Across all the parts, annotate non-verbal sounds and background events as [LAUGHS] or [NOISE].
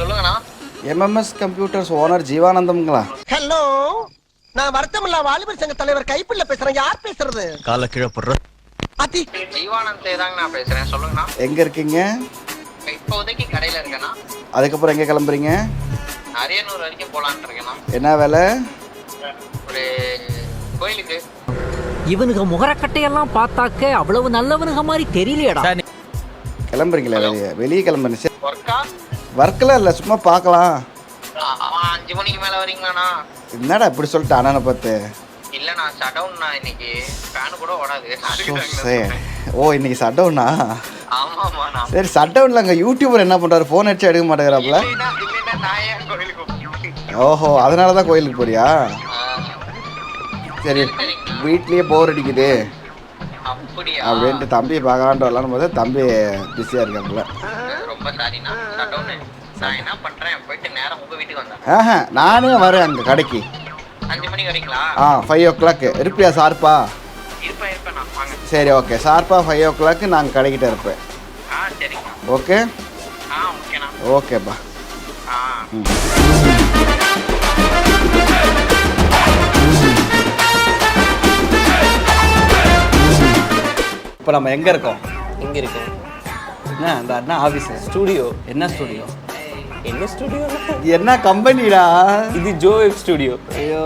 சொல்லுங்கண்ணா. MMS computers owner ஜீவானந்தம்ங்களா? Hello நான் வருத்தமில்லா வாலிபர் சங்க தலைவர் கைப்பிள்ள பேசுறேன். யார் பேசுறது? கால கீழே போடுற. அதி. ஜீவானந்தே தாங்க நான் பேசுறேன். சொல்லுங்கண்ணா. எங்கே இருக்கீங்க? இப்போதைக்கு கடையில இருக்கேண்ணா. அதுக்கப்புறம் எங்கே கிளம்புறீங்க? அரியனூர் வரைக்கும் போலான்னு இருக்கேண்ணா. என்ன வேலை? ஒரு கோயிலுக்கு. இவனுங்க முகரக்கட்டையெல்லாம் பார்த்தாக்க அவ்வளவு நல்லவனுங்க மாதிரி தெரியலையடா. கிளம்புறீங்களா வெளியே வெளியே கிளம்புறீங்க சரி. ஒர்க்கா ஒர்க்கெலாம் இல்லை சும்மா பார்க்கலாம் அஞ்சு மணிக்கு மேல வரீங்களாண்ணா என்னடா இப்படி சொல்லிட்டு அண்ணனை பார்த்து? இல்லண்ணா ஷடவுன்ண்ணா இன்னைக்கு ஃபேனு கூட ஓடாது. ஓ இன்னைக்கு சட்டவுனா ஆமாமாண்ணா சரி சட்டவுன்ல அங்கே யூடியூபர் என்ன பண்ணுறாரு ஃபோன் அடிச்சு எடுக்க மாட்டேங்கிறாப்புல? ஓஹோ அதனால தான் கோயிலுக்கு போறியா? சரி வீட்லயே போர் அடிக்குது. அப்படின்ட்டு தம்பியை பார்க்கலான்ட்டு வரலான்னு போது தம்பி பிஸியாக இருக்காப்புல. ரொம்ப சாரிண்ணா ஷடவுனு நான் என்ன பண்றேன்? போயிட்டு நேரம் உங்க வீட்டுக்கு வந்தேன் ஆஹா நானே வரேன் அங்கே கடைக்கு. அஞ்சு மணிக்கு வரீங்களா ஆ ஃபைவ் ஓ கிளாக் இருப்பியா ஷார்ப்பா இருப்பேன் இருப்பேன் நான். வாங்க. சரி ஓகே ஷார்ப்பாக ஃபைவ் ஓ கிளாக்கு நாங்கள் கடைக்கிட்ட இருப்பேன். ஆ ஓகே ஆ ஓகேண்ணா ஓகேப்பா ஆ. இப்போ நம்ம எங்கே இருக்கோம்? எங்க இருக்கேன் என்ன இந்த அண்ணா ஆஃபீஸு ஸ்டுடியோ என்ன ஸ்டுடியோ என்ன ஸ்டுடியோ என்ன கம்பெனிடா இது ஜோ வெப் ஸ்டுடியோ ஐயோ.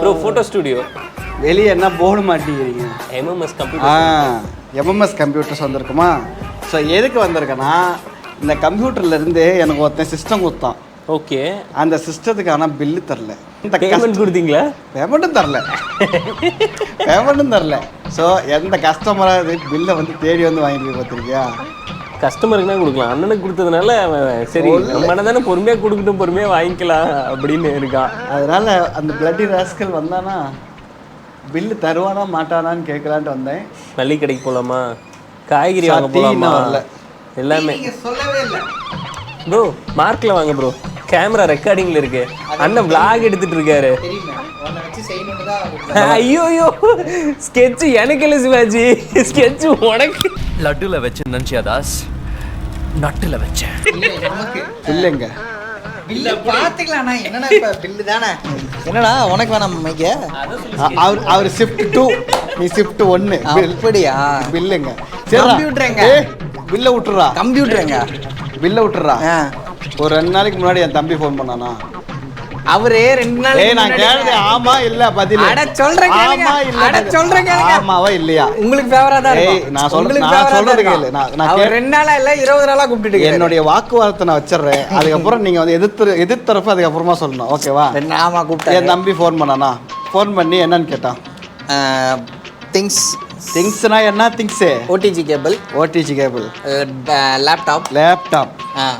ப்ரோ ஃபோட்டோ ஸ்டுடியோ வெளியே என்ன போட மாட்டேங்கிறீங்க எம்எம்எஸ் ஆ கம்ப்யூட்டர் எம்எம்எஸ் கம்ப்யூட்டர்ஸ் வந்திருக்குமா? ஸோ எதுக்கு வந்திருக்கேன்னா இந்த கம்ப்யூட்டர்ல இருந்து எனக்கு ஒருத்தன் சிஸ்டம் கொடுத்தான். ஓகே அந்த சிஸ்டத்துக்கு ஆனால் பில்லு தரல. இந்த பேமெண்ட் கொடுத்தீங்களா? பேமெண்ட்டும் தரல. பேமெண்ட்டும் தரல. ஸோ எந்த கஸ்டமராக பில்லை வந்து தேடி வந்து வாங்கிட்டு பார்த்துருக்கியா? கஸ்டமருக்கு தான் கொடுக்கலாம். அண்ணனுக்கு கொடுத்ததுனால அவன் சரி நம்ம அண்ணன் தானே பொறுமையாக கொடுக்கட்டும் பொறுமையாக வாங்கிக்கலாம் அப்படின்னு இருக்கான். அதனால அந்த பிளட்டி ராஸ்கல் வந்தானா பில்லு தருவானா மாட்டானான்னு கேட்கலான்ட்டு வந்தேன். மல்லிகை கடைக்கு போகலாமா காய்கறி வாங்க போகலாமா. எல்லாமே. சொல்லவே இல்லை. ப்ரோ மார்க்கில் வாங்க ப்ரோ கேமரா ரெக்கார்டிங்கில் இருக்கு. அண்ணன் vlog எடுத்துட்டு இருக்காரு. [LAUGHS] ஐயோ ஐயோ. ஸ்கெட்ச் எனக்கு இல்லை சிவாஜி. ஸ்கெட்ச் உனக்கு. லட்டுல வச்சு நினைச்சியா தாஸ்? நட்டுல வச்சேன். இல்லைங்க. பில்லு பாத்துக்கலாம்ண்ணா என்னண்ணா இப்ப பில்லு தானே? என்னடா உனக்கு வேணாம் மைக்க? அவர் அவர் ஷிஃப்ட் டூ நீ ஷிஃப்ட் ஒன்று அப்படியா? பில்லுங்க. எங்க? பில்ல விட்டுறா. கம்ப்யூட்டருங்க. பில்ல விட்டுறா. ஆ. ஒரு ரெண்டு நாளைக்கு முன்னாடி என் தம்பி ஃபோன் பண்ணானா. அவரு ரெண்டு நாள் ஏய் நான் கேட்டது ஆமா இல்ல பதில். அட, சொல்றேன் கேளுங்க. ஆமா இல்ல அட, சொல்றேன் கேளுங்க. ஆமாவா இல்லையா? உங்களுக்கு ஃபேவரா தான் ஏய், இருக்கும். நான் சொல்ற- உங்களுக்கு நான் சொல்றது. கேளு. நான்- நான் ரெண்டு நாளா இல்ல இருபது நாளா கூப்பிட்டுட்டு இருக்காரு. என்னுடைய வாக்குவாதத்தை நான் வச்சிடுறேன். அதுக்கப்புறம் நீங்க வந்து எதிர்த்து எதிர்த்தரப்பு அதுக்கப்புறமா சொல்லணும். ஓகேவா? ஆமா என் கூப்பிட்டாரு தம்பி ஃபோன் பண்ணானா? ஃபோன் பண்ணி என்னன்னு கேட்டான் திங்ஸ் திங்ஸ்னா என்ன? Things OTG cable OTG cable laptop laptop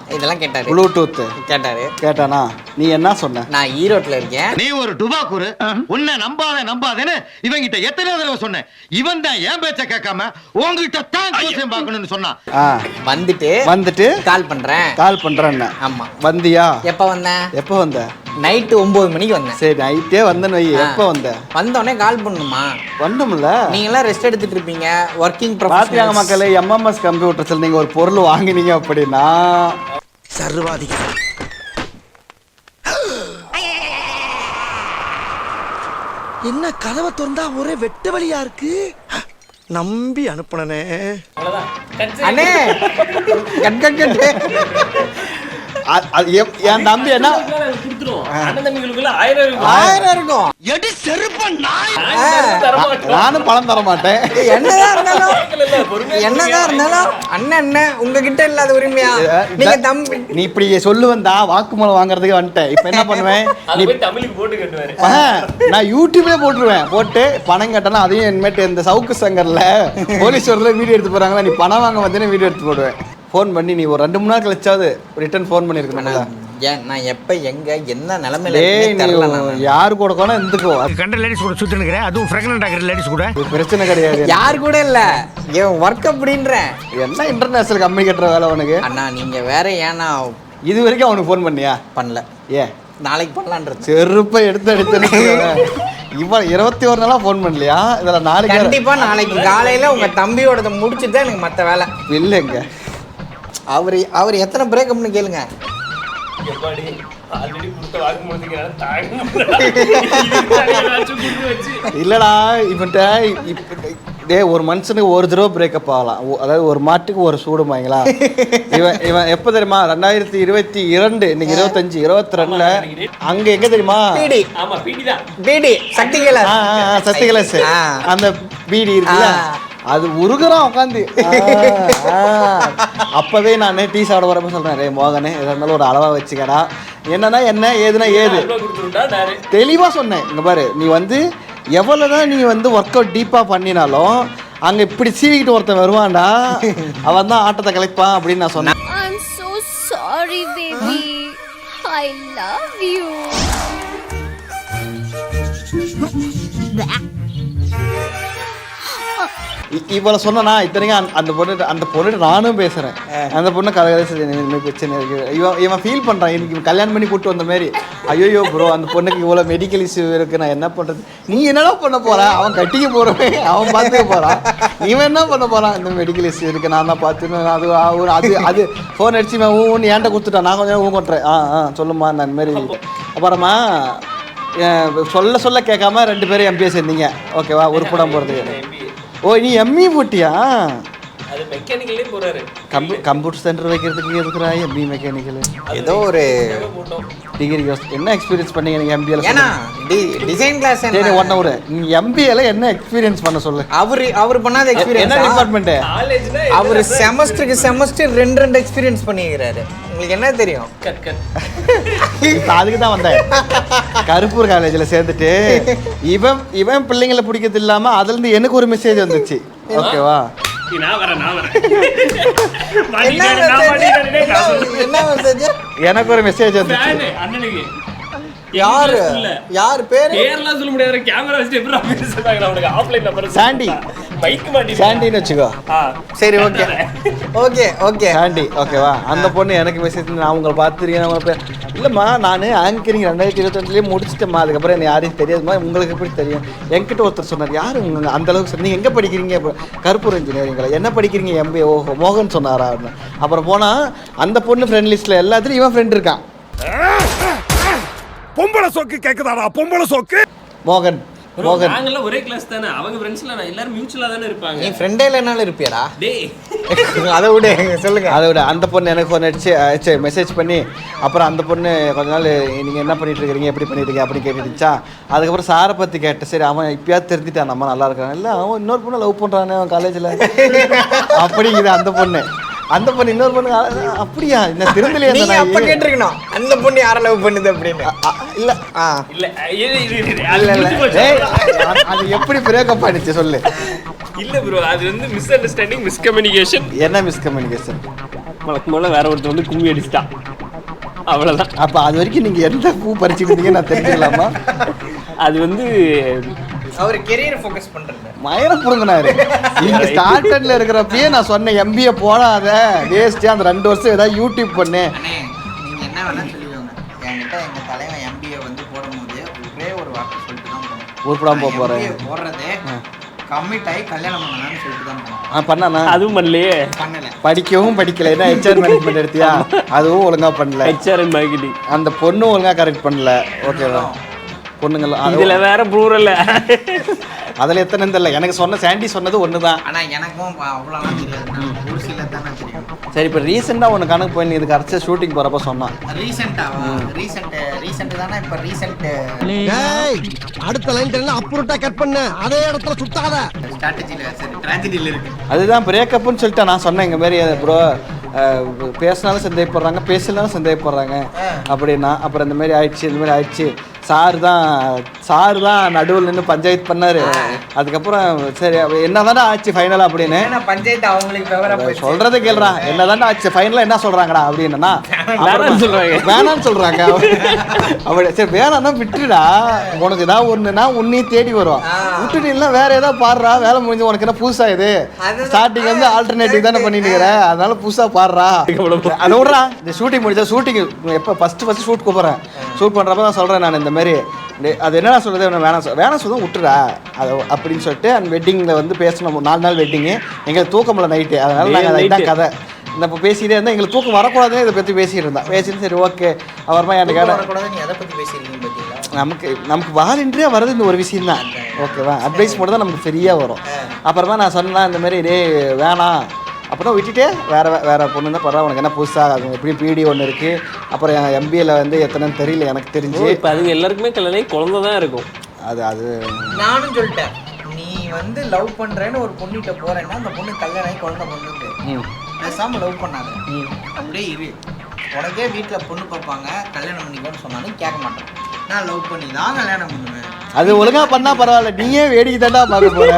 இதெல்லாம் கேட்டாரு. ப்ளூடூத் கேட்டாரு. கேட்டானா? நீ என்ன சொன்ன? நான் ஈரோட்ல இருக்கேன். நீ ஒரு டுபாக்கூரு உன்னை நம்பாத நம்பாதேன்னு இவங்கிட்ட எத்தனை தடவை சொன்னேன். இவன் தான் என் பேச்ச கேட்காம உங்ககிட்ட தான் ஜோசியம் பார்க்கணும்னு சொன்னான் வந்துட்டு வந்துட்டு கால் பண்றேன். கால் பண்றேன் ஆமா. வந்தியா? எப்ப வந்தேன் எப்போ வந்த? நைட்டு ஒன்பது மணிக்கு வந்தேன். சரி நைட்டே வந்தேன்னு வை. எப்போ வந்த? வந்தோடனே கால் பண்ணுமா வந்தோம்ல நீங்க எல்லாம் ரெஸ்ட் எடுத்துட்டு இருப்பீங்க. ஒர்க்கிங் பாத்தியாங்க மக்களே எம்எம்எஸ் கம்ப்யூட்டர்ஸில் நீங்க ஒரு பொருள் வாங்குனீங்க அப்படின்னா சர்வாதிகாரம். என்ன கதவை திறந்தா ஒரே வெட்ட வழியா இருக்கு? நம்பி அனுப்புனனே. அண்ணே கட் கட் கட். அ- அது எப்- என் தம்பி என்ன? ஆயிரம் இருக்கும். எடி நானும் பணம் தர மாட்டேன் என்னதான் இருந்தாலும் என்னதான் இருந்தாலும் அண்ணன் அண்ணன் உங்ககிட்ட இல்லாத உரிமையா? நீங்க தம்பி நீ இப்படி சொல்லுவந்தா வாக்குமூலம் வாங்குறதுக்கு வந்துட்டேன். இப்போ என்ன பண்ணுவேன்? அது நீ போய் தமிழுக்கு போட்டு கட்டுவாரு ஆ, நான் யூடியூப்ல போட்டுருவேன். போட்டு பணம் கட்டணும் அதையும் இனிமேட்டு இந்த சவுக்கு சங்கர்ல போலீஸ் வரல வீடியோ எடுத்து போறாங்களா? நீ பணம் வாங்க வந்தேன்னு வீடியோ எடுத்து போடுவேன். ஃபோன் பண்ணி நீ ஒரு ரெண்டு மூணு நாள் கழிச்சாவது ரிட்டர்ன் ஃபோன் பண்ணிருக்கணும்ல. ஏன் நான் எப்ப எங்க என்ன நிலைமையில யாரு கூட கூட இருந்துக்கோ. அது கண்ட லேடிஸ் கூட சுத்தினுக்கிறேன் அதுவும் பிரெக்னென்ட் ஆகிற லேடிஸ் கூட. பிரச்சனை கிடையாது. யார் கூட இல்ல? என் ஒர்க் அப்படின்றேன் என்ன இன்டர்நேஷனல் கம்பெனி கட்டுற வேலை உனக்கு? அண்ணா நீங்க வேற ஏன்னா இது வரைக்கும் அவனுக்கு ஃபோன் பண்ணியா? பண்ணல. ஏன் நாளைக்கு பண்ணலான்றது செருப்பை எடுத்து எடுத்து இவன் இருபத்தி ஒரு நாளா ஃபோன் பண்ணலையா? இதுல நாளைக்கு கண்டிப்பா நாளைக்கு காலையில உங்க தம்பியோடத முடிச்சுட்டு தான் எனக்கு மத்த வேலை. இல்லைங்க. அவர் அவர் எத்தனை பிரேக்கப்னு கேளுங்க. [LAUGHS] இல்லடா இவன்ட்ட இப்ப டே ஒரு மனுஷனுக்கு ஒரு தடவை பிரேக்கப் ஆகலாம். அதாவது ஒரு மாட்டுக்கு ஒரு சூடுமாங்களா இவன் இவன் எப்போ தெரியுமா? ரெண்டாயிரத்தி இருபத்தி இரண்டு இன்னைக்கு இருபத்தஞ்சு இருபத்தி ரெண்டுல அங்க எங்க தெரியுமா? பீடி. ஆமா பீடி தான் பீடி சக்தி ஆ. அந்த பீடி இருக்குல்ல. அது உருகுறான் உட்காந்து அப்பவே நான் டீ சாப்பிட வரப்ப சொல்றேன் ரே மோகனே எதா இருந்தாலும் ஒரு அளவா வச்சுக்கடா. என்னன்னா என்ன ஏதுனா ஏது? தெளிவா சொன்னேன். இங்க பாரு நீ வந்து எவ்வளவுதான் நீ வந்து ஒர்க் அவுட் டீப்பா பண்ணினாலும் அங்க இப்படி சீவிக்கிட்டு ஒருத்தன் வருவான்டா அவன் தான் ஆட்டத்தை கலைப்பான் அப்படின்னு நான் சொன்னேன். I'm so sorry, baby. I love you. இ- இவ்வளவு சொன்னா இத்தனைக்கும் அந்த- பொண்ணு அந்த பொண்ணு நானும் பேசுறேன். அந்த பொண்ணு மாதிரி பிரச்சனை இருக்கு. இவன் இவன் ஃபீல் பண்றான். எனக்கு கல்யாணம் பண்ணி கூட்டு வந்த மாதிரி ஐயோ ப்ரோ அந்த பொண்ணுக்கு இவ்வளவு மெடிக்கல் இஷ்யூ இருக்கு. நான் என்ன பண்றது? நீ என்னடா பண்ண போற? அவன் கட்டிக்க போறவன். அவன் பார்த்துக்க போறான். இவன் என்ன பண்ண போறான்? இந்த மெடிக்கல் இஷ்யூ இருக்கு. நான் தான் பார்த்துன்னு அது அவரு- அது அது ஃபோன் அடிச்சு இவன் ஊன்னு ஏன்ட்ட கொடுத்துட்டான் நான் கொஞ்சம் ஊ கொட்டுறேன் ஆ ஆ சொல்லுமா நான் மாதிரி அப்புறமா சொல்ல சொல்ல கேட்காம ரெண்டு பேரும் எம்பிஏ சேர்ந்தீங்க. ஓகேவா? ஒரு படம் போகிறதுக்கு. ஓ நீ எம்இ போட்டியா? அது மெக்கானிக்கல்லே போறாரு. கம்ப்யூ கம்ப்யூட்டர் சென்டர் வைக்கிறதுக்கு எதுக்குறா எம்இ மெக்கானிக்கல் ஏதோ ஒரு டிகிரி என்ன எக்ஸ்பீரியன்ஸ் பண்ணீங்க நீங்கள் எம்பிஏல ஏன்னா டிசைன் கிளாஸ் சரி ஒன் ஹவர் நீ எம்பிஏல என்ன எக்ஸ்பீரியன்ஸ் பண்ண சொல்லு. அவரு அவர் பண்ணாத என்ன எக்ஸ்பீரியன்ஸ் டிபார்ட்மெண்ட்டு காலேஜ்னா அவர் செமஸ்டருக்கு செமஸ்டர் ரெண்டு ரெண்டு எக்ஸ்பீரியன்ஸ் பண்ணிக்கிறாரு. உங்களுக்கு என்ன தெரியும்? கட் கட் இப்போ அதுக்கு தான் வந்தேன். கருப்பூர் காலேஜில் சேர்ந்துட்டு [LAUGHS] இவன் இவன் பிள்ளைங்களை பிடிக்கிறது இல்லாமல் அதுலேருந்து எனக்கு ஒரு மெசேஜ் வந்துச்சு. ஓகேவா [LAUGHS] எனக்கு ஒரு மெசேஜ் வந்துச்சு. அண்ணனுக்கு யாரு? பேரு? பேர்லாம் சொல்ல முடியாது கேமரா வச்சுட்டு எப்படி பேசுறாங்க அவனுக்கு ஆஃப்லைன் நம்பர் சாண்டி. பைக் மாட்டி சாண்டின்னு வச்சுக்கோ. சரி ஓகே ஓகே ஓகே சாண்டி ஓகேவா அந்த பொண்ணு எனக்கு மெசேஜ் நான் உங்களை பார்த்துருக்கேன். அவங்க பே- இல்லைம்மா நான் ஆங்கரிங் ரெண்டாயிரத்தி இருபத்தஞ்சிலேயே முடிச்சிட்டேம்மா. அதுக்கப்புறம் எனக்கு யாரையும் தெரியாதுமா உங்களுக்கு எப்படி தெரியும்? என்கிட்ட ஒருத்தர் சொன்னார். யார் உங்க அந்த அளவுக்கு சொன்னீங்க. நீங்கள் எங்கே படிக்கிறீங்க? கருப்பூர் இன்ஜினியரிங்கில் என்ன படிக்கிறீங்க? எம்பிஏ ஓஹோ மோகன் சொன்னாரா? அப்புறம் போனால் அந்த பொண்ணு ஃப்ரெண்ட் லிஸ்ட்டில் எல்லாத்துலையும் இவன் ஃப்ரெண்ட் இருக்கான். பொம்பளை சோக்கு கேக்குதாடா? பொம்பளை சோக்கு. மோகன். மோகன். நாங்கெல்லாம் ஒரே கிளாஸ் தானே. அவங்க ஃப்ரெண்ட்ஸ்ல எல்லாரும் மியூச்சுவலா தானே நீ இருப்பாங்க ஃப்ரெண்டே இல்லைனாலும் இருப்பியாடா. டேய். [LAUGHS] அதை விட சொல்லுங்க. அதை விட. அந்த பொண்ணு எனக்கு ஃபோன் அடிச்சு மெசேஜ் பண்ணி அப்புறம் அந்த பொண்ணு கொஞ்ச நாள் நீங்கள் என்ன பண்ணிட்டு இருக்கிறீங்க எப்படி பண்ணிட்டு இருக்கீங்க அப்படின்னு கேட்டுச்சா அதுக்கப்புறம் சாரை பற்றி கேட்டேன். சரி அவன் இப்பயாவது தெரிஞ்சுட்டான். நம்ம நல்லா இருக்கான். இல்லை அவன் இன்னொரு பொண்ணு லவ் பண்ணுறானே அவன் காலேஜில் [LAUGHS] அப்படிங்குது அந்த பொண்ணு. அந்த பொண்ணு இன்னொரு பொண்ணு அப்படியா? என்ன திருந்தலையா அந்த நீங்க அப்ப? கேட்டிருக்கணும். அந்த பொண்ணு யார லவ் பண்ணுது அப்படின்னு. இல்ல. ஆ. இல்ல இல்ல அது இல்ல. எப்படி பிரேக்கப் ஆயிடுச்சு சொல்லு. இல்ல ப்ரோ அது வந்து மிஸ் அண்டர்ஸ்டாண்டிங் மிஸ் கம்யூனிகேஷன் என்ன மிஸ்கம்யூனிகேஷன் வழக்கம் போல வேற ஒருத்தர் வந்து கும்மி அடிச்சிட்டான் அவ்வளவுதான். அப்ப அது வரைக்கும் நீங்க எந்த பூ பறிச்சுட்டு இருந்தீங்க நான் தெரிஞ்சுக்கலாமா? அது வந்து அவர் கெரியர் ஃபோக்கஸ் பண்றாரு. மயிரம் புடுங்கினாரு. இங்க [LAUGHS] ஸ்டார்டர்ல இருக்கிறப்பயே நான் சொன்னேன் எம்பிஏ போடாத. வேஸ்ட் அந்த ரெண்டு வருஷம் ஏதாவது யூடியூப் பண்ணு. அண்ணே நீங்க என்ன வேணா சொல்லிக்கோங்க. என்கிட்ட எங்க தலைவன் எம்பிஏ வந்து போடும்போது ஒரே ஒரு வார்த்தை சொல்லிட்டு தான் போனோம். உருப்படாம போக போறேன். போடுறதே கம்மிட் ஆகி கல்யாணம் பண்ணலாம்னு சொல்லிட்டு தான் போனோம். ஆ பண்ணானா? அதுவும் பண்ணலையே. பண்ணல. படிக்கவும் படிக்கல. ஹெச்ஆர் மேனேஜ்மெண்ட் எடுத்தியா? அதுவும் ஒழுங்கா பண்ணல. ஹெச்ஆர் மார்க்கெட்டிங் அந்த பொண்ணும் ஒழுங்கா கரெக்ட் பண்ணல. ஓகேவா பொண்ணுங்களாம் இதுல வேற ப்ளூரல் அதுல எத்தனை தெரியல எனக்கு சொன்ன சாண்டி சொன்னது ஒண்ணுதான். ஆனா எனக்கும் அவ்வளோலாம் தெரியாது. தானே சரி இப்போ ரீசெண்டாக ஒன்று கணக்கு போய் நீ இதுக்கு அரைச்ச ஷூட்டிங் போகிறப்ப சொன்னான் ரீசெண்டாவா ரீசெண்ட் ரீசெண்ட் தானே? இப்போ ரீசெண்ட் அடுத்த லைன் தெரியல. அப்புறட்டா கட் பண்ண. அதே இடத்துல சுத்தாத. ஸ்ட்ராட்டஜியில் சரி ட்ராஜடியில் இருக்கு. அதுதான் பிரேக்கப்னு சொல்லிட்டு நான் சொன்னேன் இந்த மாதிரி ப்ரோ பேசினாலும் சந்தேகப்படுறாங்க பேசலாம் சந்தேகப்படுறாங்க. அப்படின்னா அப்புறம் இந்த மாதிரி ஆயிடுச்சு இந்த மாதிரி ஆயிடுச்சு. சார் தான் சார் தான் நடுவில் நின்று பஞ்சாயத்து பண்ணாரு. அதுக்கப்புறம் சரி என்னதானே ஆச்சு ஃபைனலாக அப்படின்னு? பஞ்சாயத்து அவங்களுக்கு சொல்றதை கேள்றா என்னதான்டா ஆச்சு? ஃபைனலா என்ன சொல்றாங்கடா அப்படின்னா வேணாம்னு சொல்றாங்க. அப்படி சரி வேணாம்னா விட்டுடா உனக்கு ஏதாவது ஒண்ணுனா உன்னையும் தேடி வரும். விட்டுட்டு இல்ல வேற ஏதாவது பாடுறா. வேலை முடிஞ்சு உனக்கு என்ன புதுசா இது. ஸ்டார்டிங் வந்து ஆல்டர்னேட்டிவ் தானே பண்ணிட்டு இருக்கிற அதனால புதுசா பாடுறா. அதை விடுறா. இந்த ஷூட்டிங் முடிச்சா ஷூட்டிங் எப்போ ஃபர்ஸ்ட் ஃபர்ஸ்ட் ஷூட் கூப்பிட்றேன். ஷூட் பண்றப்ப தான் சொல்றேன் நான். இந்த மாதிரி அது என்னடா இவனை வேணாம் சொல் வேணாம் சொல்ல விட்டுறா. அது அப்படின்னு சொல்லிட்டு அந்த வெட்டிங்கில் வந்து பேசணும் நாலு நாள் வெட்டிங்கு எங்களுக்கு தூக்கமில்ல நைட்டு அதனால நாங்கள் அதுதான் night. கதை. இந்த இப்போ பேசிட்டே இருந்தா எங்களுக்கு தூக்கம் வரக்கூடாதுன்னு இதை பற்றி பேசிட்டு இருந்தான் பேசிட்டு சரி ஓகே அப்புறமா நீ எதை பேசிருக்கீங்க பாத்தீங்களா நமக்கு நமக்கு வாலண்டியாக வர்றது இந்த ஒரு விஷயம் தான். ஓகேவா அட்வைஸ் மட்டும் தான் நமக்கு ஃப்ரீயாக வரும். அப்புறமா நான் சொன்னேன் இந்த மாதிரி டே வேணாம். அப்புறம் விட்டுட்டு வேற வேற பொண்ணு தான் பரவாயில்ல உனக்கு என்ன புதுசாக அது எப்படியும் பிடி ஒன்று இருக்குது அப்புறம் எம்பிஏல வந்து எத்தனைன்னு தெரியல எனக்கு தெரிஞ்சு. இப்போ அதுங்க எல்லாருக்குமே கல்யாணம் குழந்தை தான் இருக்கும். அது அது. நானும் சொல்லிட்டேன் நீ வந்து லவ் பண்றேன்னு ஒரு பொண்ணுகிட்ட போறேன்னா அந்த பொண்ணு கல்யாணம் ஆகி குழந்தை பொண்ணுக்கு ம். பேசாம லவ் பண்ணாத. அப்படியே இரு. உனக்கே வீட்டுல பொண்ணு பார்ப்பாங்க கல்யாணம் பண்ணிக்கோன்னு சொன்னாலும் கேட்க மாட்டேன். நான் லவ் பண்ணி தான் கல்யாணம் பண்ணுவேன். அது ஒழுங்காக பண்ணால் பரவாயில்ல நீயே வேடிக்கை தாண்டா பார்க்க போற.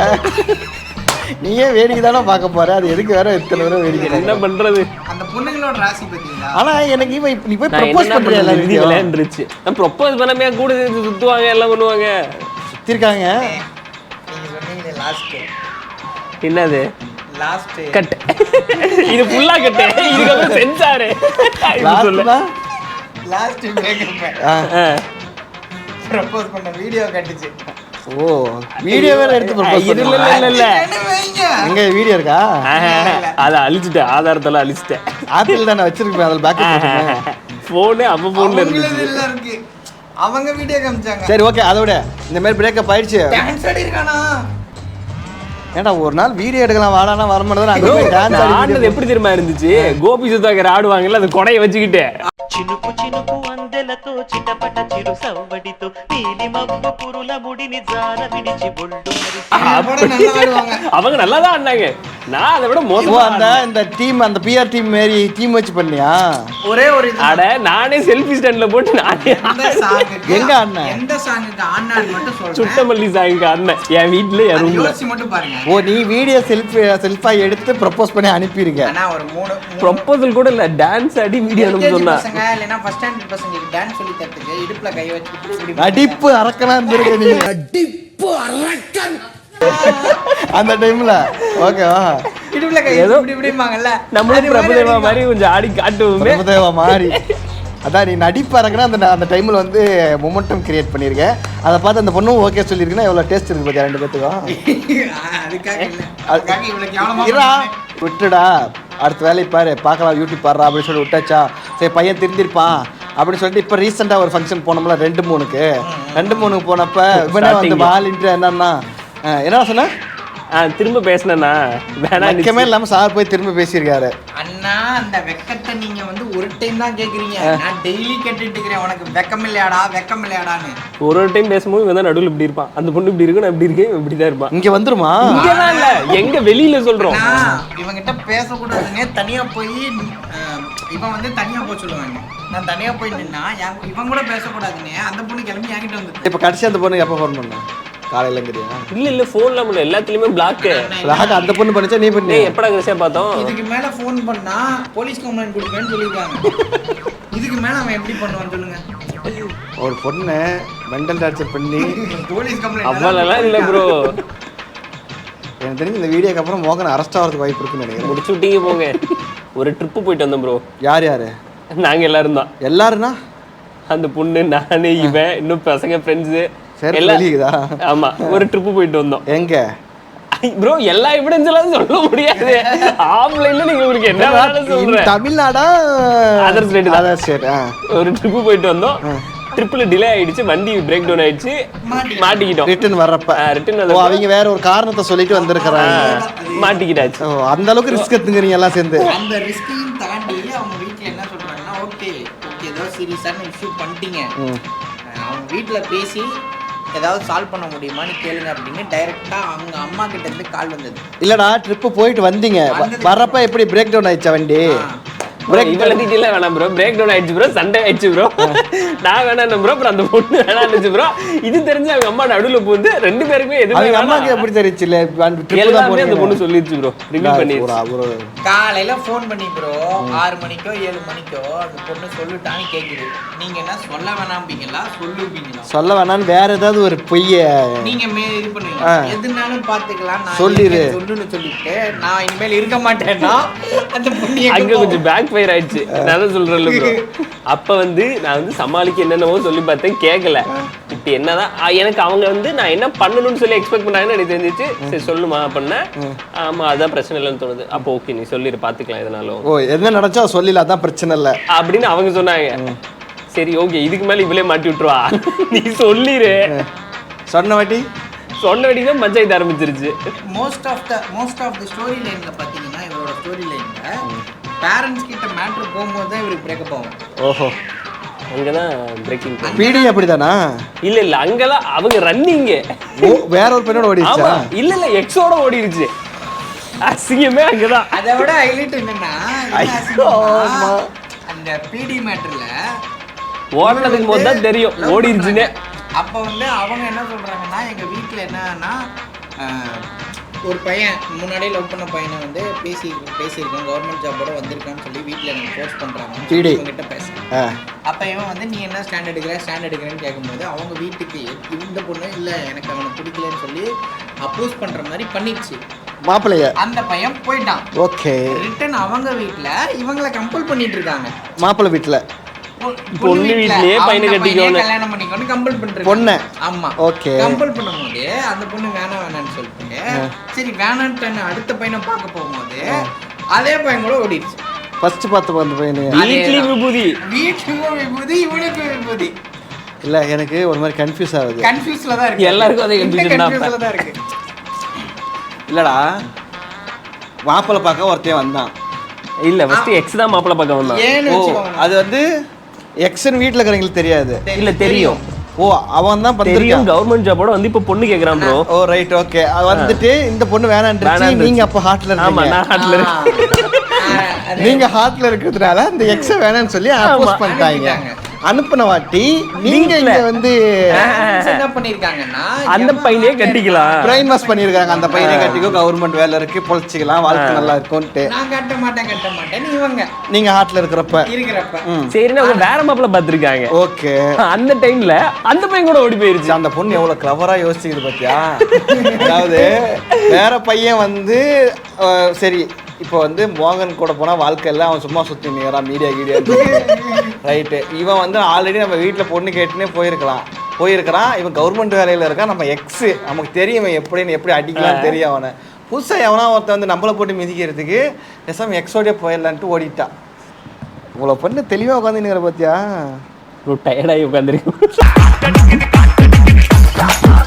நீயே வேடிக்கை தானே பார்க்க போற? அது எதுக்கு வேற இத்தனை தடவை வேடிக்கை என்ன? பண்றது? அந்த பொண்ணுங்களோட ராசி பார்த்தீங்களா ஆனா எனக்கு இவன் இப்ப- நீ போய் என்ன பண்றியா பண்றது விதி எல்லாருக்கும் விளையாண்டுருச்சு நான் ப்ரொப்போஸ் பண்ணாமையா கூட சுத்துவாங்க எல்லாம் பண்ணுவாங்க. சுத்திருக்காங்க. நீங்க சொன்னீங்களே லாஸ்ட் என்னது? Last cut. இது ஃபுல்லா கட்டு. இதுக்கப்புறம் சென்சாரு. சொல்ல. லாஸ்ட்னா லாஸ்ட் பிரேக்கப் ஆ. ப்ரப்போஸ் பண்ண வீடியோ கட்டுச்சு. ஓ வீடியோ வேற எடுத்து இல்ல இல்ல இல்ல வைங்க எங்க வீடியோ இருக்கா? அதை அழிச்சிட்டேன். ஆதாரத்தெல்லாம் அழிச்சிட்டேன். ஆப்பிள் தானே வச்சிருக்கேன் அதில் பேக்கப் போனு அப்ப போன்ல இல்ல இருக்கு. அவங்க வீடியோ காமிச்சாங்க. சரி ஓகே அதோட இந்த மாதிரி பிரேக்கப் ஆயிடுச்சு. டான்ஸ் ஆடி இருக்கானா? ஏன்டா ஒரு நாள் வீடியோ எடுக்கலாம் வாடானா வர மாட்டேன் அங்கே போய் டான்ஸ் ஆடினது எப்படி தெரியுமா இருந்துச்சு? கோபி சுத்தாக்கர் ஆடுவாங்கல்ல அந்த கொடையை வச்சுக்கிட்டு. చినుకు చినుకు అందెలతో చిటపట చిరు సవ్వడితో నీలి మబ్బు పురుల ముడిని జార విడిచి బొళ్ళు கூட நல்லா ஆடுவாங்க அவங்க நல்லா தான் ஆடினாங்க நான் அதை விட ஓ மோசமா அந்த இந்த டீம் அந்த பிஆர் டீம் மாரி டீம் வச்சு பண்ணியா ஒரே ஒரு இது அட நானே செல்ஃபி ஸ்டாண்ட்ல போட்டு நானே எந்த சாங்குக்கு எங்க ஆடுன? எந்த சாங்குக்கு ஆடினான்னு மட்டும் சொல்றேன் சுட்டமல்லி சாய்க்கு ஆடினேன் என் வீட்டுல என் அது ரூம்ல யோசிச்சு மட்டும் பாருங்க ஓ நீ வீடியோ செல்ஃபி செல்ஃபா எடுத்து ப்ரப்போஸ் பண்ணி அனுப்பியிருக்க ஆனா ஒரு மூணு மூணு ப்ரொப்போசல் கூட இல்ல டான்ஸ் ஆடி வீடியோ அனுப்ப LKG சொன்னா பசங்க இல்லைன்னா ஃபர்ஸ்ட் ஸ்டாண்டர்ட் பசங்களுக்கு டான்ஸ் சொல்லி தரத்துக்கு இடுப்புல கை வச்சு நடிப்பு அரக்கனா இருந்திருக்க நீ. அடிப்பு அரக்கன். அந்த டைம்ல ஓகேவா இடுப்புல கை ஏதோ- இப்படி இப்படிம்பாங்கல்ல. நம்மளும் மாதிரி பிரபுதேவா. மாதிரி கொஞ்சம் ஆடி காட்டுவோமே. பிரபுதேவா மாறி. அதான் நீ நடிப்பு அரக்கனா அந்த அந்த டைம்ல வந்து மொமெண்டம் கிரியேட் பண்ணியிருக்க அதை பார்த்து அந்த பொண்ணும் ஓகே சொல்லியிருக்குன்னா எவ்வளோ டேஸ்ட் இருக்கு பார்த்தியா ரெண்டு பேத்துக்கும்? [LAUGHS] விட்டுடா. அடுத்த வேலையை பாரு பார்க்கலாம் யூடியூப் பாடுறா அப்படின்னு சொல்லி விட்டாச்சா? சரி பையன் திருந்திருப்பான் அப்படின்னு சொல்லிட்டு இப்போ ரீசெண்டாக ஒரு ஃபங்க்ஷன் போனோம்ல ரெண்டு மூணுக்கு. ரெண்டு மூணுக்கு போனப்ப இவனே வந்து. வாலின்ட்டு என்னன்னா என்ன சொன்ன? ஆ, திரும்ப பேசினேன்னா வேணாம் வெக்கமே இல்லாமல் சார் போய் திரும்ப பேசியிருக்காரு. அண்ணா அந்த வெக்கத்தை நீங்க வந்து ஒரு டைம் தான் கேக்குறீங்க. நான் டெய்லி கேட்டுட்டு இருக்கிறேன். உனக்கு வெக்கம் இல்லையாடா வெக்கம் இல்லையாடான்னு ஒரு ஒரு டைம் பேசும்போது இவன் தான் நடுவில் இப்படி இருப்பான். அந்த பொண்ணு இப்படி இருக்கு நான் இப்படி இருக்கேன் இப்படி தான் இருப்பான். இங்கே வந்துருமா? இங்கெல்லாம் இல்ல. எங்க வெளியில சொல்றோம். இவங்கிட்ட பேசக்கூடாதுன்னே தனியா போய் இவன் வந்து தனியா போக சொல்லுவாங்க. நான் தனியா போய் நின்னா இவன் கூட பேசக்கூடாதுன்னே அந்த பொண்ணு கிளம்பி என்கிட்ட வந்து இப்போ கடைசி அந்த பொண்ணு எப்போ ஃபோன் பண்ண? காலையிலங்கிறியா? இல்ல இல்ல போன்ல முடியல எல்லாத்துலயுமே பிளாக் ராக அந்த பொண்ணு பண்ணிச்சா நீ பண்ணி எப்படா கடைசியா பார்த்தோம்? இதுக்கு மேல ஃபோன் பண்ணா போலீஸ் கம்ப்ளைண்ட் கொடுப்பேன்னு சொல்லியிருக்காங்க. இதுக்கு மேல அவன் எப்படி பண்ணுவான்னு சொல்லுங்க. ஒரு பொண்ணு மெண்டல் டார்ச்சர் பண்ணி போலீஸ் கம்ப்ளைண்ட் அவ்வளோலாம் இல்ல ப்ரோ எனக்கு தெரிஞ்சு இந்த வீடியோக்கு அப்புறம் மோகன் அரெஸ்ட் ஆகிறதுக்கு வாய்ப்பு இருக்குன்னு நினைக்கிறேன். முடிச்சு விட்டீங்க போங்க. ஒரு ட்ரிப்பு போயிட்டு வந்தோம் ப்ரோ யார் யாரு? நாங்க எல்லாரும் தான். எல்லாருன்னா? அந்த பொண்ணு நானு இவன் இன்னும் பசங்க ஃப்ரெண்ட்ஸு எல்லாம் ஆமா ஒரு ட்ரிப்பு போயிட்டு வந்தோம். எங்க? ப்ரோ எல்லா எவிடன்ஸ் எல்லாம் சொல்ல முடியாது. ஆஃப்லைன்ல நீங்க உங்களுக்கு என்ன வேணாலும் சொல்றேன். தமிழ்நாடா? State தான். அதர் ஸ்டேட் ஒரு ட்ரிப்பு போயிட்டு வந்தோம். ட்ரிப்ல டிலே ஆயிடுச்சு வண்டி பிரேக் டவுன் ஆயிடுச்சு. மாட்டிக்கிட்டோம். ரிட்டர்ன் வர்றப்ப. ரிட்டர்ன் ஓ அவங்க வேற ஒரு காரணத்தை சொல்லிட்டு வந்திருக்கிறாங்க. மாட்டிக்கிட்டாச்சு. ஓ அந்த அளவுக்கு ரிஸ்க் எடுத்துக்கிறீங்க எல்லாம் சேர்ந்து. அந்த ரிஸ்கையும் தாண்டி அவங்க வீட்ல என்ன சொல்றாங்கன்னா ஓகே ஓகே ஏதோ சீரியஸான இஷ்யூ பண்ணிட்டீங்க. அவங்க வீட்ல பேசி ஏதாவது சால்வ் பண்ண முடியுமான்னு கேளுங்க அப்படின்னு டைரக்டா அவங்க அம்மா கிட்ட இருந்து கால் வந்தது. இல்லடா ட்ரிப்பு போயிட்டு வந்தீங்க. வர்றப்ப எப்படி பிரேக் டவுன் ஆயிடுச்சா வண்டி? பிரேக் டீட்டெயிலாக வேணாம் ப்ரோ பிரேக் டவுன் ஆயிடுச்சு ப்ரோ சண்டே ஆயிடுச்சு ப்ரோ நான் வேணாம் ப்ரோ அப்புறம் அந்த பொண்ணு வேணாம்னுச்சு ப்ரோ இது தெரிஞ்சு அவங்க அம்மா நடுவுல பூந்து ரெண்டு பேருக்குமே எதுவுமே அவங்க அம்மாக்கு வேணாம். எப்படி தான் எல்லாமே அந்த பொண்ணு போனீங்க சொல்லிருச்சு ப்ரோ ரிவ்யூ பண்ணி காலையில ஃபோன் பண்ணி ப்ரோ ஆறு மணிக்கோ ஏழு மணிக்கோ அந்த பொண்ணு சொல்லிட்டான்னு கேக்குது. நீங்க என்ன சொல்ல வேணாம்பீங்களா? சொல்லுவீங்களா? சொல்ல வேணாம்னு வேற ஏதாவது ஒரு பொய்ய நீங்க மே இது. பண்ணுவீங்க. எதுனாலும் பாத்துக்கலாம் நான் சொல்லிரு. இருக்கேன் சொல்லுன்னு சொல்லிட்டு நான் இனிமேல் இருக்க மாட்டேன்னா அந்த பொண்ணு அங்க? கொஞ்சம் பேக் ஃபயர் ஆயிடுச்சு. நான் தான் சொல்றேன்ல ப்ரோ அப்ப வந்து நான் வந்து சமாளிக்க என்னென்னவோ சொல்லி பார்த்தேன் கேட்கல இப்போ என்னதான் எனக்கு அவங்க வந்து நான் என்ன பண்ணணும்னு சொல்லி எக்ஸ்பெக்ட் பண்ணாங்கன்னு எனக்கு தெரிஞ்சிச்சு. சரி சொல்லுமா பண்ணேன் ஆமா அதான் பிரச்சனை இல்லைன்னு தோணுது. அப்போ ஓகே நீ சொல்லிடு பாத்துக்கலாம் எதனாலும். ஓ என்ன நடச்சா சொல்லல அதான் பிரச்சனை இல்லை. அப்படின்னு அவங்க சொன்னாங்க. சரி ஓகே இதுக்கு மேல இவளே மாட்டி விட்டுருவா. நீ சொல்லிரு சொன்ன வாட்டி? சொன்ன வரைக்கும் தான் பஞ்சாயத்து ஆரம்பிச்சிருச்சு. Most of the most of the story லைன்ல பாத்தீங்கன்னா இவரோட ஸ்டோரி லைன்ல பேரண்ட்ஸ் கிட்ட மேட்ரு போகும்போது தான் இவருக்கு பிரேக்கப் ஆகும். ஓஹோ. அங்கதான் பிரேக்கிங் பீடி அப்படிதானா? இல்ல இல்ல அங்கெல்லாம் அவங்க ரன்னிங் ஓ வேற ஒரு பெண்ணோட ஓடிச்சா ஆமா இல்ல இல்ல எக்ஸோட ஓடிருச்சு அசிங்கமே அங்கதான். அதை விட ஹைலைட் என்னன்னா என்ன ஐயோ, அசிங்கமா, ஆமா. அந்த பிடி மேட்டர்ல ஓடுனதுக்கு போது தான் தெரியும் ஓடிருச்சுன்னு அப்போ வந்து அவங்க என்ன சொல்றாங்கன்னா எங்க வீட்ல என்னன்னா ஒரு பையன் முன்னாடியே லவ் பண்ண பையனை வந்து பேசி பேசியிருக்கோம் கவர்மெண்ட் ஜாபோட வந்திருக்கான்னு சொல்லி வீட்ல எனக்கு ஃபோர்ஸ் பண்றாங்க. பிடி. இவங்கிட்ட பேச அப்ப இவன் வந்து நீ என்ன ஸ்டாண்ட் எடுக்கிற? ஸ்டாண்ட் எடுக்கிறேன்னு கேட்கும்போது அவங்க வீட்டுக்கு இந்த பொண்ணு இல்ல எனக்கு அவனை பிடிக்கலன்னு சொல்லி அப்ரோச் பண்ற மாதிரி பண்ணிடுச்சு. மாப்பிள்ளைய? அந்த பையன் போயிட்டான். ஓகே. ரிட்டன் அவங்க வீட்ல இவங்கள கம்பல் பண்ணிட்டு இருக்காங்க. மாப்பிள்ளை வீட்டில் பொண்ணு வீட்லயே பையனை கட்டிக்கோன்னு. கல்யாணம் பண்ணிக்கோன்னு கம்பல் பண்றாங்க பொண்ணை? ஆமா. Okay. கம்பல் பண்ணும்போது அந்த பொண்ணு வேணாம் வேணாம்னு சொல்லிட்டு சரி வேணான்ட்டு அடுத்த பையனை பார்க்க போகும்போது அதே பையன் கூட ஓடிடுச்சு. ஃபர்ஸ்ட் பார்த்து அந்த பையனு. வீட்லி விபூதி. வீட்டுக்கும் விபூதி இவனுக்கு விபூதி. இல்லை எனக்கு ஒரு மாதிரி கன்ஃபியூஸ் ஆகுது. கன்ஃபியூஸ்ல தான் இருக்கு. எல்லாருக்கும் அதே. கன்ஃபியூஸ்ல தான். இருக்கு. இல்லடா. மாப்பிள்ளை பார்க்க ஒருத்தன் வந்தான். இல்ல ஃபர்ஸ்ட் எக்ஸ் தான் மாப்பிள்ள பார்க்க வந்தான். அது வந்து எக்ஸன் வீட்டில் இருக்கிறவங்களுக்கு தெரியாது. இல்ல தெரியும். ஓ அவன் தான் தெரியும் கவர்மெண்ட் ஜாபோட வந்து இப்ப பொண்ணு கேக்குறான் ப்ரோ ஓ ரைட் ஓகே வந்துட்டு இந்த பொண்ணு வேணான்றுச்சு. நீங்க அப்ப ஹார்ட்ல ஆமா நான் ஹார்ட்ல இருக்கேன். நீங்க ஹார்ட்ல இருக்கிறதுனால இந்த எக்ஸ வேணாம்னு சொல்லி அப்போஸ் பண்ணிட்டாங்க. அனுப்புன வாட்டி நீங்க இங்க வந்து என்ன பண்ணிருக்காங்கன்னா அந்த பையனையே கட்டிக்கலாம். பிரைன் வாஷ் பண்ணிருக்காங்க. அந்த பையனை கட்டிக்கோ கவர்மெண்ட் வேலை இருக்கு பொழைச்சிக்கலாம் வாழ்க்கை நல்லா இருக்கும்ட்டு நான் கட்ட மாட்டேன் கட்ட மாட்டேன். இவங்க. நீங்க ஹார்ட்ல இருக்கிறப்ப. இருக்கிறப்ப. சரின்னு அவங்க வேற மாப்பிள்ள பார்த்திருக்காங்க. ஓகே. அந்த டைம்ல அந்த பையன் கூட ஓடி போயிருச்சு. அந்த பொண்ணு எவ்வளவு கிளவரா யோசிக்குது பாத்தியா? அதாவது வேற பையன் வந்து சரி இப்போ வந்து மோகன் கூட போனா வாழ்க்கை எல்லாம் அவன் சும்மா சுத்தி நிற்கிறான் மீடியா கீடியா ரைட்டு இவன் வந்து ஆல்ரெடி நம்ம வீட்டில் பொண்ணு கேட்டுனே போயிருக்கலாம். போயிருக்கிறான் இவன் கவர்மெண்ட் வேலையில இருக்கான் நம்ம எக்ஸ் நமக்கு தெரியும் இவன் எப்படின்னு எப்படி அடிக்கலாம் தெரியும் அவனை. புதுசாக எவனா ஒருத்தன் வந்து நம்மளை போட்டு மிதிக்கிறதுக்கு பேசாம எக்ஸோடய போயிடலான்ட்டு ஓடிட்டான் இவ்வளோ பொண்ணு தெளிவாக உட்காந்துங்கிற பாத்தியா? டயர்டாகி உட்காந்துருக்கு [LAUGHS]